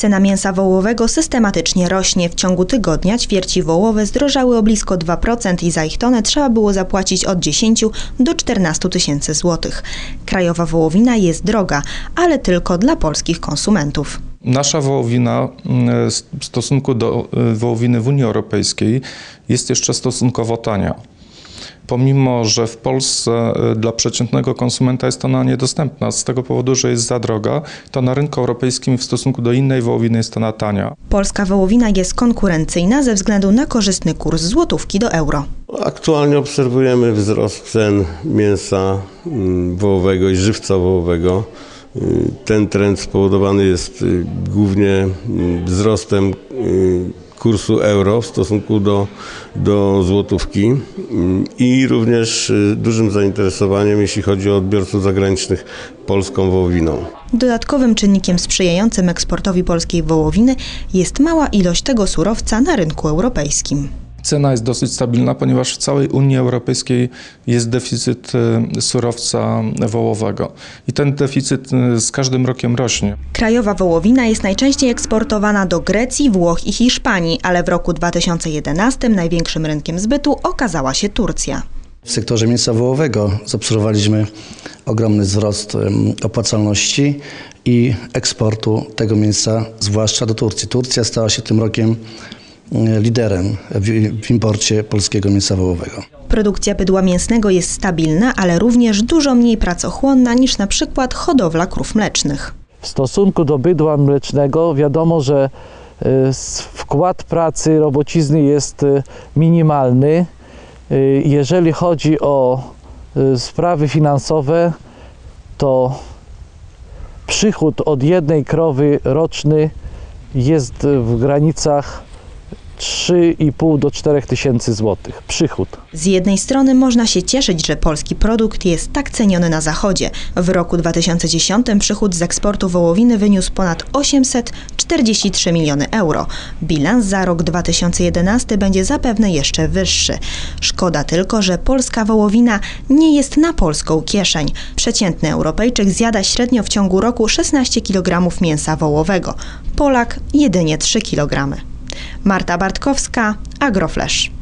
Cena mięsa wołowego systematycznie rośnie. W ciągu tygodnia ćwierci wołowe zdrożały o blisko 2% i za ich tonę trzeba było zapłacić od 10 do 14 tysięcy złotych. Krajowa wołowina jest droga, ale tylko dla polskich konsumentów. Nasza wołowina mm, w stosunku do y, wołowiny w Unii Europejskiej jest jeszcze stosunkowo tania. Pomimo, że w Polsce y, dla przeciętnego konsumenta jest ona niedostępna z tego powodu, że jest za droga, to na rynku europejskim w stosunku do innej wołowiny jest ona tania. Polska wołowina jest konkurencyjna ze względu na korzystny kurs złotówki do euro. Aktualnie obserwujemy wzrost cen mięsa mm, wołowego i żywca wołowego. Y, Ten trend spowodowany jest y, głównie mm, wzrostem kursu euro w stosunku do, do złotówki i również y, dużym zainteresowaniem, jeśli chodzi o odbiorców zagranicznych, polską wołowiną. Dodatkowym czynnikiem sprzyjającym eksportowi polskiej wołowiny jest mała ilość tego surowca na rynku europejskim. Cena jest dosyć stabilna, ponieważ w całej Unii Europejskiej jest deficyt y, surowca wołowego. I ten deficyt y, z każdym rokiem rośnie. Krajowa wołowina jest najczęściej eksportowana do Grecji, Włoch i Hiszpanii, ale w roku 2011 największym rynkiem zbytu okazała się Turcja. W sektorze mięsa wołowego zaobserwowaliśmy ogromny wzrost opłacalności i eksportu tego mięsa, zwłaszcza do Turcji. Turcja stała się tym rokiem e, liderem w, w imporcie polskiego mięsa wołowego. Produkcja bydła mięsnego jest stabilna, ale również dużo mniej pracochłonna niż na przykład hodowla krów mlecznych. W stosunku do bydła mlecznego wiadomo, że s- wkład pracy robocizny jest y, minimalny. Jeżeli chodzi o sprawy finansowe, to przychód od jednej krowy roczny jest w granicach 3,5 do 4 tysięcy złotych. Przychód. Z jednej strony można się cieszyć, że polski produkt jest tak ceniony na Zachodzie. W roku 2010 przychód z eksportu wołowiny wyniósł ponad 843 miliony euro. Bilans za rok 2011 będzie zapewne jeszcze wyższy. Szkoda tylko, że polska wołowina nie jest na polską kieszeń. Przeciętny Europejczyk zjada średnio w ciągu roku 16 kg mięsa wołowego. Polak jedynie 3 kg. Marta Bartkowska, Agroflash.